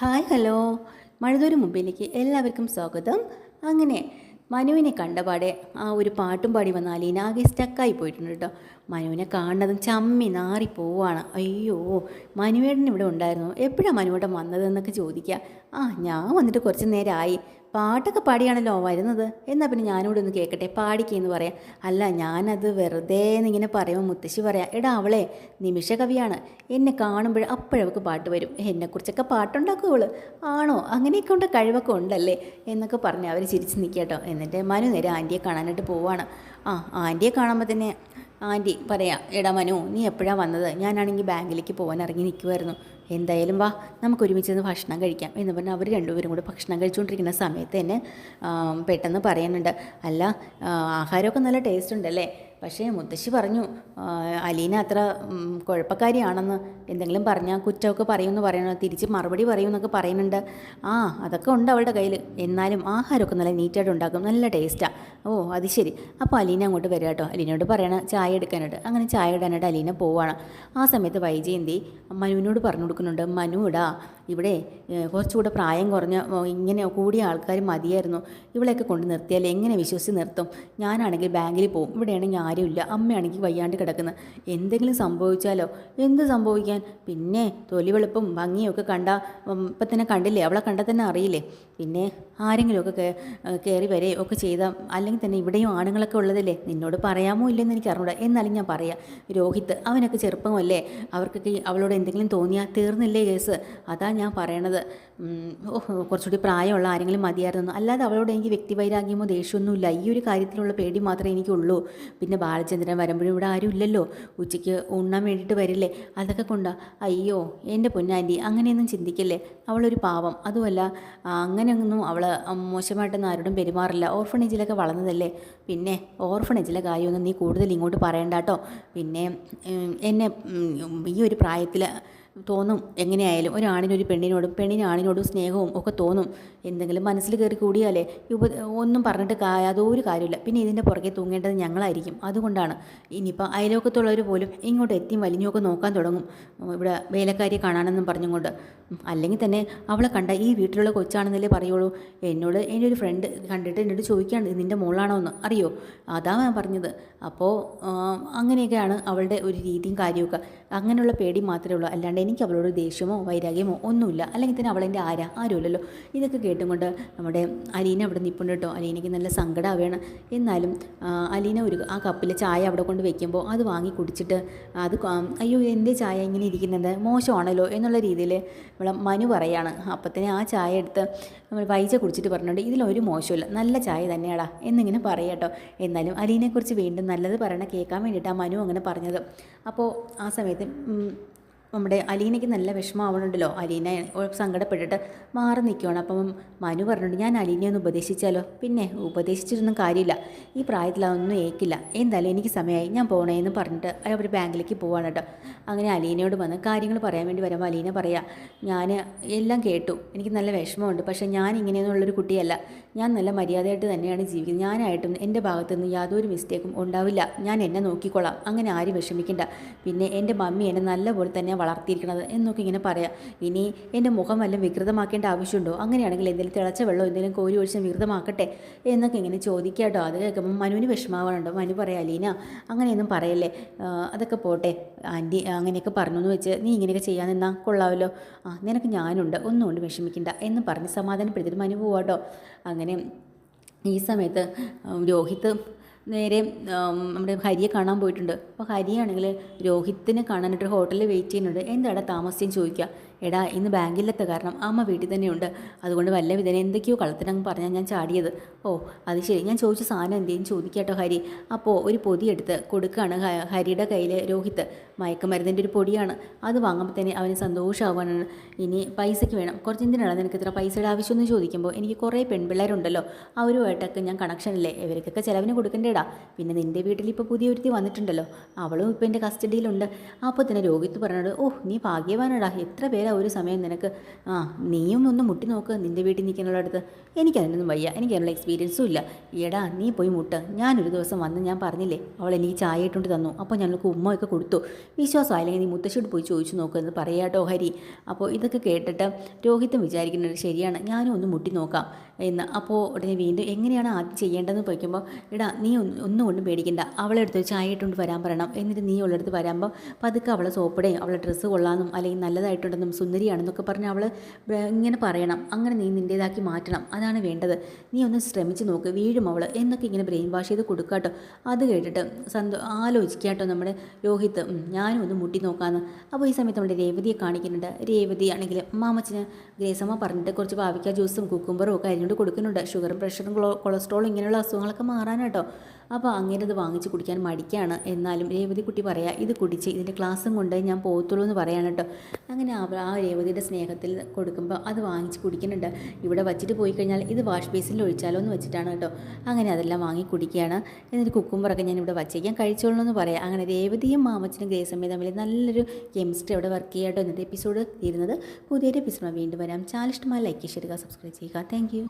Hi hello. മഴതൂര് മുമ്പിലേക്ക് എല്ലാവർക്കും സ്വാഗതം. അങ്ങനെ മനുവിനെ കണ്ടപാടെ ആ ഒരു പാട്ടും പാടി വന്ന അലീന ആകെ സ്റ്റക്കായി പോയിട്ടുണ്ട് കേട്ടോ. മനുവിനെ കാണുന്നതും ചമ്മി നാറി പോവാണ്. അയ്യോ മനുവേടൻ ഇവിടെ ഉണ്ടായിരുന്നു. എപ്പോഴാണ് മനുവേടൻ വന്നതെന്നൊക്കെ ചോദിക്കുക ആ ഞാൻ വന്നിട്ട് കുറച്ച് നേരമായി പാട്ടൊക്കെ പാടിയാണല്ലോ വരുന്നത്. എന്നാൽ പിന്നെ ഞാനിവിടെ ഒന്ന് കേൾക്കട്ടെ പാടിക്കെന്ന് പറയാം. അല്ല ഞാനത് വെറുതെ എന്നിങ്ങനെ പറയുമ്പോൾ മുത്തശ്ശി പറയാം എടാ അവളെ നിമിഷ കവിയാണ്. എന്നെ കാണുമ്പോൾ അപ്പോഴവൾക്ക് പാട്ട് വരും. എന്നെക്കുറിച്ചൊക്കെ പാട്ടുണ്ടാക്കും അവൾ. ആണോ? അങ്ങനെയൊക്കെ ഉണ്ട് കഴിവൊക്കെ ഉണ്ടല്ലേ? എന്നൊക്കെ പറഞ്ഞ് അവർ ചിരിച്ച് നിൽക്കട്ടോ എന്നിട്ട് മനു നേരെ ആന്റിയെ കാണാനായിട്ട് പോവാണ്. ആ ആന്റിയെ കാണുമ്പോൾ തന്നെ ആന്റി പറയാം എടാ മനു നീ എപ്പോഴാണ് വന്നത്? ഞാനാണെങ്കിൽ ബാങ്കിലേക്ക് പോകാൻ ഇറങ്ങി നിൽക്കുമായിരുന്നു എന്തായാലും വാ നമുക്ക് ഒരുമിച്ച് നിന്ന് ഭക്ഷണം കഴിക്കാം. എന്ന് പറഞ്ഞാൽ അവർ രണ്ടുപേരും കൂടെ ഭക്ഷണം കഴിച്ചുകൊണ്ടിരിക്കുന്ന സമയത്ത് തന്നെ പെട്ടെന്ന് പറയാനുണ്ട് അല്ല ആഹാരമൊക്കെ നല്ല ടേസ്റ്റ് ഉണ്ടല്ലേ? പക്ഷേ മുത്തശ്ശി പറഞ്ഞു അലീന അത്ര കുഴപ്പക്കാരിയാണെന്ന് എന്തെങ്കിലും പറഞ്ഞാൽ കുറ്റമൊക്കെ പറയുമെന്ന് പറയണം? തിരിച്ച് മറുപടി പറയുമെന്നൊക്കെ പറയുന്നുണ്ട്. ആ അതൊക്കെ ഉണ്ട് അവളുടെ കയ്യിൽ എന്നാലും ആഹാരമൊക്കെ നല്ല നീറ്റായിട്ട് ഉണ്ടാക്കും. നല്ല ടേസ്റ്റാണ് ഓ അത് ശരി. അപ്പോൾ അലീന അങ്ങോട്ട് വരിക കേട്ടോ. അലീനയോട് പറയണം ചായ എടുക്കാനായിട്ട്. അങ്ങനെ ചായ ഇടാനായിട്ട് അലീന പോവാണ്. ആ സമയത്ത് വൈജയന്തി മനുവിനോട് പറഞ്ഞു കൊടുക്കുന്നുണ്ട് ഇടാ. ഇവിടെ കുറച്ചുകൂടെ പ്രായം കുറഞ്ഞ ഇങ്ങനെ കൂടിയ ആൾക്കാർ മതിയായിരുന്നു. ഇവളെയൊക്കെ കൊണ്ട് നിർത്തിയാൽ എങ്ങനെ വിശ്വസിച്ച് നിർത്തും? ഞാനാണെങ്കിൽ ബാങ്കിൽ പോകും. ഇവിടെയാണെങ്കിൽ ആരുമില്ല അമ്മയാണെങ്കിൽ വയ്യാണ്ട് കിടക്കുന്നത് എന്തെങ്കിലും സംഭവിച്ചാലോ? എന്ത് സംഭവിക്കാൻ? പിന്നെ തൊലി വെളുപ്പും ഭംഗിയും ഒക്കെ കണ്ട ഇപ്പം തന്നെ കണ്ടില്ലേ? അവളെ കണ്ടാൽ തന്നെ അറിയില്ലേ? പിന്നെ ആരെങ്കിലുമൊക്കെ കയറി വരെ ഒക്കെ ചെയ്ത അല്ലെങ്കിൽ തന്നെ ഇവിടെയും ആണുങ്ങളൊക്കെ ഉള്ളതല്ലേ? നിന്നോട് പറയാമോ ഇല്ലെന്ന് എനിക്ക് അറിഞ്ഞൂടാ. എന്നാലും ഞാൻ പറയാം രോഹിത് അവനൊക്കെ ചെറുപ്പമല്ലേ? അവർക്കൊക്കെ അവളോട് എന്തെങ്കിലും തോന്നിയാൽ തീർന്നില്ലേ കേസ്? അതാ ഞാൻ പറയണത്. കുറച്ചുകൂടി പ്രായമുള്ള ആരെങ്കിലും മതിയായിരുന്നു? അല്ലാതെ അവളോട് എനിക്ക് വ്യക്തിവൈരാഗ്യമോ ദേഷ്യമൊന്നുമില്ല. ഈ ഒരു കാര്യത്തിലുള്ള പേടി മാത്രമേ എനിക്കുള്ളൂ. പിന്നെ ബാലചന്ദ്രൻ വരുമ്പോഴും ഇവിടെ ആരും ഇല്ലല്ലോ. ഉച്ചയ്ക്ക് ഉണ്ണാൻ വേണ്ടിയിട്ട് വരില്ലേ? അതൊക്കെ കൊണ്ടാ. അയ്യോ എന്റെ പൊന്നാന്റി അങ്ങനെയൊന്നും ചിന്തിക്കല്ലേ? അവളൊരു പാവം. അതുമല്ല അങ്ങനെയൊന്നും അവൾ മോശമായിട്ടൊന്നും ആരോടും പെരുമാറില്ല. ഓർഫണേജിലൊക്കെ വളർന്നതല്ലേ? പിന്നെ ഓർഫണേജിലെ കാര്യമൊന്നും നീ കൂടുതൽ ഇങ്ങോട്ട് പറയണ്ട കേട്ടോ. പിന്നെ എന്നെ ഈ ഒരു പ്രായത്തിൽ തോന്നും. എങ്ങനെയായാലും ഒരാണിനൊരു പെണ്ണിനോടും പെണ്ണിന് ആണിനോടും സ്നേഹവും ഒക്കെ തോന്നും. എന്തെങ്കിലും മനസ്സിൽ കയറി കൂടിയാലേ ഉപ ഒന്നും പറഞ്ഞിട്ട് യാതൊരു കാര്യമില്ല പിന്നെ ഇതിന്റെ പുറകെ തൂങ്ങേണ്ടത് ഞങ്ങളായിരിക്കും. അതുകൊണ്ടാണ് ഇനിയിപ്പോൾ അയലോക്കത്തുള്ളവർ പോലും ഇങ്ങോട്ട് എത്തിയും വലിഞ്ഞുമൊക്കെ നോക്കാൻ തുടങ്ങും. ഇവിടെ വേലക്കാരിയെ കാണാനെന്നും പറഞ്ഞുകൊണ്ട്. അല്ലെങ്കിൽ തന്നെ അവളെ കണ്ട ഈ വീട്ടിലുള്ള കൊച്ചാണെന്നല്ലേ പറയുള്ളൂ. എന്നോട് എന്റെ ഒരു ഫ്രണ്ട് കണ്ടിട്ട് എന്നോട് ചോദിക്കാണ് നിന്റെ മോളാണോ എന്ന്? അറിയോ? അതാ ഞാൻ പറഞ്ഞത്. അപ്പോൾ അങ്ങനെയൊക്കെയാണ് അവളുടെ ഒരു രീതിയും കാര്യമൊക്കെ അങ്ങനെയുള്ള പേടി മാത്രമേ ഉള്ളൂ. അല്ലാണ്ട് എനിക്ക് അവളോട് ദേഷ്യമോ വൈരാഗ്യമോ ഒന്നുമില്ല. അല്ലെങ്കിൽ തന്നെ അവളെന്റെ ആരാ? ആരുമില്ലല്ലോ. ഇതൊക്കെ കേട്ടുകൊണ്ട് നമ്മുടെ അലീന അവിടെ നിൽപ്പുണ്ട് കേട്ടോ. അലീനയ്ക്ക് നല്ല സങ്കടമാവുകയാണ് എന്നാലും അലീന ഒരു ആ കപ്പിലെ ചായ അവിടെ കൊണ്ട് വെക്കുമ്പോൾ അത് വാങ്ങി കുടിച്ചിട്ട് അത് അയ്യോ എന്റെ ചായ ഇങ്ങനെ ഇരിക്കുന്നത് മോശമാണല്ലോ എന്നുള്ള രീതിയിൽ നമ്മളെ മനു പറയാണ്. അപ്പത്തന്നെ ആ ചായ എടുത്ത് നമ്മൾ വൈജ കുടിച്ചിട്ട് പറഞ്ഞിട്ടുണ്ട്. ഇതിലൊരു മോശമില്ല. നല്ല ചായ തന്നെയാടാ എന്നിങ്ങനെ പറയാട്ടോ എന്നാലും അലീനെക്കുറിച്ച് വീണ്ടും നല്ലത് പറയണ കേൾക്കാൻ വേണ്ടിയിട്ടാണ് മനു അങ്ങനെ പറഞ്ഞത്. അപ്പോൾ ആ സമയത്ത് നമ്മുടെ അലീനയ്ക്ക് നല്ല വിഷമമാവണുണ്ടല്ലോ. അലീന സങ്കടപ്പെട്ടിട്ട് മാറി നിൽക്കുകയാണ് അപ്പം മനു പറഞ്ഞിട്ടുണ്ട് ഞാൻ അലീനയെ ഒന്ന് ഉപദേശിച്ചാലോ? പിന്നെ ഉപദേശിച്ചിട്ടൊന്നും കാര്യമില്ല. ഈ പ്രായത്തിൽ അതൊന്നും ഏക്കില്ല. എന്തായാലും എനിക്ക് സമയമായി ഞാൻ പോകണേന്ന് പറഞ്ഞിട്ട് അവർ ബാങ്കിലേക്ക് പോവാണ് കേട്ടോ. അങ്ങനെ അലീനയോട് വന്ന് കാര്യങ്ങൾ പറയാൻ വേണ്ടി വരുമ്പോൾ അലീന പറയാം ഞാൻ എല്ലാം കേട്ടു. എനിക്ക് നല്ല വിഷമമുണ്ട്. പക്ഷേ ഞാൻ ഇങ്ങനെയൊന്നുള്ളൊരു കുട്ടിയല്ല. ഞാൻ നല്ല മര്യാദയായിട്ട് തന്നെയാണ് ജീവിക്കുന്നത്. ഞാനായിട്ടും എന്റെ ഭാഗത്തുനിന്ന് യാതൊരു മിസ്റ്റേക്കും ഉണ്ടാവില്ല. ഞാൻ എന്നെ നോക്കിക്കൊള്ളാം അങ്ങനെ ആരും വിഷമിക്കണ്ട. പിന്നെ എന്റെ മമ്മി എന്നെ നല്ലപോലെ തന്നെയാണ് വളർത്തിയിരിക്കണത് എന്നൊക്കെ ഇങ്ങനെ പറയാം. ഇനി എന്റെ മുഖം വല്ലതും വികൃതമാക്കേണ്ട ആവശ്യമുണ്ടോ? അങ്ങനെയാണെങ്കിൽ എന്തെങ്കിലും തിളച്ച വെള്ളമോ എന്തെങ്കിലും കോരി ഒഴിച്ച് വികൃതമാക്കട്ടെ എന്നൊക്കെ ഇങ്ങനെ ചോദിക്കാട്ടോ അത് കേൾക്കുമ്പോൾ മനുവിന് വിഷമാവാനുണ്ടോ മനു പറയാം അലീന അങ്ങനെയൊന്നും പറയല്ലേ. അതൊക്കെ പോട്ടെ. ആന്റി അങ്ങനെയൊക്കെ പറഞ്ഞു എന്ന് വെച്ച് നീ ഇങ്ങനെയൊക്കെ ചെയ്യാൻ നിന്നാൽ കൊള്ളാമല്ലോ ആ നിനക്ക് ഞാനുണ്ട്. ഒന്നും കൊണ്ട് വിഷമിക്കണ്ട എന്ന് പറഞ്ഞ് സമാധാനപ്പെടുത്തിയിട്ട് മനു പോവാട്ടോ അങ്ങനെ ഈ സമയത്ത് ഉം, രോഹിത്ത് നേരെ നമ്മുടെ ഹരിയെ കാണാൻ പോയിട്ടുണ്ട്. അപ്പോൾ ഹരിയാണെങ്കിൽ രോഹിത്തിനെ കാണാനായിട്ട് ഹോട്ടലിൽ വെയിറ്റ് ചെയ്യുന്നുണ്ട്. എന്താടാ താമസിച്ചെന്ന് ചോദിക്കുക എടാ ഇന്ന് ബാങ്കിലത്തെ കാരണം അമ്മ വീട്ടിൽ തന്നെയുണ്ട്. അതുകൊണ്ട് വല്ല വിധേന എന്തൊക്കെയോ കളത്തിനങ്ങ് പറഞ്ഞാൽ ഞാൻ ചാടിയത്. ഓ അത് ശരി. ഞാൻ ചോദിച്ച സാധനം എന്തേലും ചോദിക്കാട്ടോ ഹരി. അപ്പോൾ ഒരു പൊതി എടുത്ത് കൊടുക്കുകയാണ് ഹരിയുടെ കയ്യിൽ രോഹിത്ത്. മയക്കുമരുന്നിന്റെ ഒരു പൊടിയാണ്. അത് വാങ്ങുമ്പോൾ തന്നെ അവന് സന്തോഷമാവാനാണ് ഇനി പൈസയ്ക്ക് വേണം. കുറച്ച് എന്തിനാണ് നിനക്ക് ഇത്ര പൈസയുടെ ആവശ്യമെന്ന് ചോദിക്കുമ്പോൾ എനിക്ക് കുറേ പെൺപിള്ളേരുണ്ടല്ലോ. അവരുമായിട്ടൊക്കെ ഞാൻ കണക്ഷനില്ലേ ഇവർക്കൊക്കെ ചിലവിന് കൊടുക്കണ്ടേടാ പിന്നെ നിന്റെ വീട്ടിൽ ഇപ്പോൾ പുതിയ ഒരുത്തി വന്നിട്ടുണ്ടല്ലോ. അവളും ഇപ്പോൾ എന്റെ കസ്റ്റഡിയിലുണ്ട്. അപ്പോൾ തന്നെ രോഹിത്ത് പറഞ്ഞത് ഓ നീ ഭാഗ്യവാനടാ. എത്ര പേരാ ഒരു സമയം നിനക്ക്? ആ നീയും ഒന്ന് മുട്ടി നോക്ക്. നിന്റെ വീട്ടിൽ നിൽക്കാനുള്ള അടുത്ത് എനിക്കതിനൊന്നും വയ്യ. എനിക്ക് അതിനുള്ള എക്സ്പീരിയൻസും ഇല്ല. എടാ നീ പോയി മുട്ട്. ഞാനൊരു ദിവസം വന്ന് ഞാൻ പറഞ്ഞില്ലേ അവൾ എനിക്ക് ചായ ഇട്ടുകൊണ്ട് തന്നു. അപ്പോൾ ഞങ്ങൾക്ക് ഉമ്മയൊക്കെ കൊടുത്തു. വിശ്വാസം അല്ലെങ്കിൽ നീ മുത്തശ്ശിയോട് പോയി ചോദിച്ചു നോക്ക് എന്ന് പറയാട്ടോ ഹരി. അപ്പോൾ ഇതൊക്കെ കേട്ടിട്ട് രോഹിത്തും വിചാരിക്കുന്നത് ശരിയാണ്. ഞാനും ഒന്ന് മുട്ടി നോക്കാം. എന്ന്. അപ്പോൾ ഉടനെ വീണ്ടും എങ്ങനെയാണ് ആദ്യം ചെയ്യേണ്ടതെന്ന് ചോദിക്കുമ്പോൾ എടാ നീ ഒന്നും കൊണ്ടും പേടിക്കണ്ട. അവളെ അടുത്ത് ചായ ഇട്ടുകൊണ്ട് വരാൻ പറയണം. എന്നിട്ട് നീ ഉള്ളടുത്ത് വരുമ്പോൾ പതുക്കെ അവളെ സോപ്പിടേയും അവളെ ഡ്രസ്സ് കൊള്ളാമെന്നും അല്ലെങ്കിൽ നല്ലതായിട്ടുണ്ടെന്നും സുന്ദരിയാണെന്നൊക്കെ പറഞ്ഞ് അവൾ ഇങ്ങനെ പറയണം. അങ്ങനെ നീ നിന്റേതാക്കി മാറ്റണം. അതാണ് വേണ്ടത്. നീ ഒന്ന് ശ്രമിച്ച് നോക്ക്. വീഴും അവൾ എന്നൊക്കെ ഇങ്ങനെ ബ്രെയിൻ വാഷ് ചെയ്ത് കൊടുക്കാട്ടോ അത് കേട്ടിട്ട് സന്തോ ആലോചിക്കാട്ടോ നമ്മുടെ രോഹിത്ത്. ഉം, ഞാനും ഒന്ന് മുട്ടി നോക്കാമെന്ന് അപ്പോൾ ഈ സമയത്ത് നമ്മുടെ രേവതിയെ കാണിക്കുന്നുണ്ട്. രേവതി ആണെങ്കിൽ മാമച്ചന് ഗ്രേസമ്മ പറഞ്ഞിട്ട് കുറച്ച് പാവിക്കാ ജ്യൂസും കുക്കുംബറും ഒക്കെ അരിഞ്ഞുകൊണ്ട് കൊടുക്കുന്നുണ്ട്. ഷുഗറും പ്രഷറും കൊള- കൊളസ്ട്രോളും ഇങ്ങനെയുള്ള അസുഖങ്ങളൊക്കെ മാറാനാട്ടോ അപ്പോൾ അങ്ങനെ ഇത് വാങ്ങിച്ച് കുടിക്കാൻ മടിക്കാണ്. എന്നാലും രേവതി കുട്ടി പറയാം ഇത് കുടിച്ച് ഇതിന്റെ ക്ലാസ്സും കൊണ്ട് ഞാൻ പോകത്തുള്ളൂ എന്ന് പറയാൻ കേട്ടോ അങ്ങനെ ആ രേവതിയുടെ സ്നേഹത്തിൽ കൊടുക്കുമ്പോൾ അത് വാങ്ങിച്ച് കുടിക്കുന്നുണ്ട്. ഇവിടെ വച്ചിട്ട് പോയി കഴിഞ്ഞാൽ ഇത് വാഷ് ബേസിനിൽ ഒഴിച്ചാലോ എന്ന് വെച്ചിട്ടാണ് കേട്ടോ അങ്ങനെ അതെല്ലാം വാങ്ങി കുടിക്കുകയാണ്. എന്നിട്ട് കുക്കുമ്പറൊക്കെ ഞാൻ ഇവിടെ വച്ചേക്കാൻ കഴിച്ചോളൂ എന്ന് പറയാം. അങ്ങനെ രേവതിയും മാമച്ചനും ഗ്രേസമ്മയും തമ്മിൽ നല്ലൊരു കെമിസ്ട്രി അവിടെ വർക്ക് ചെയ്യാട്ടോ ഇന്നത്തെ എപ്പിസോഡ് തീരുന്നത് പുതിയൊരു എപ്പിസോഡ് വീണ്ടും വരാം. ചാനൽ ചാലിഷ്ടമായ ലൈക്ക് ചെയ്യുക സബ്സ്ക്രൈബ് ചെയ്യുക. താങ്ക്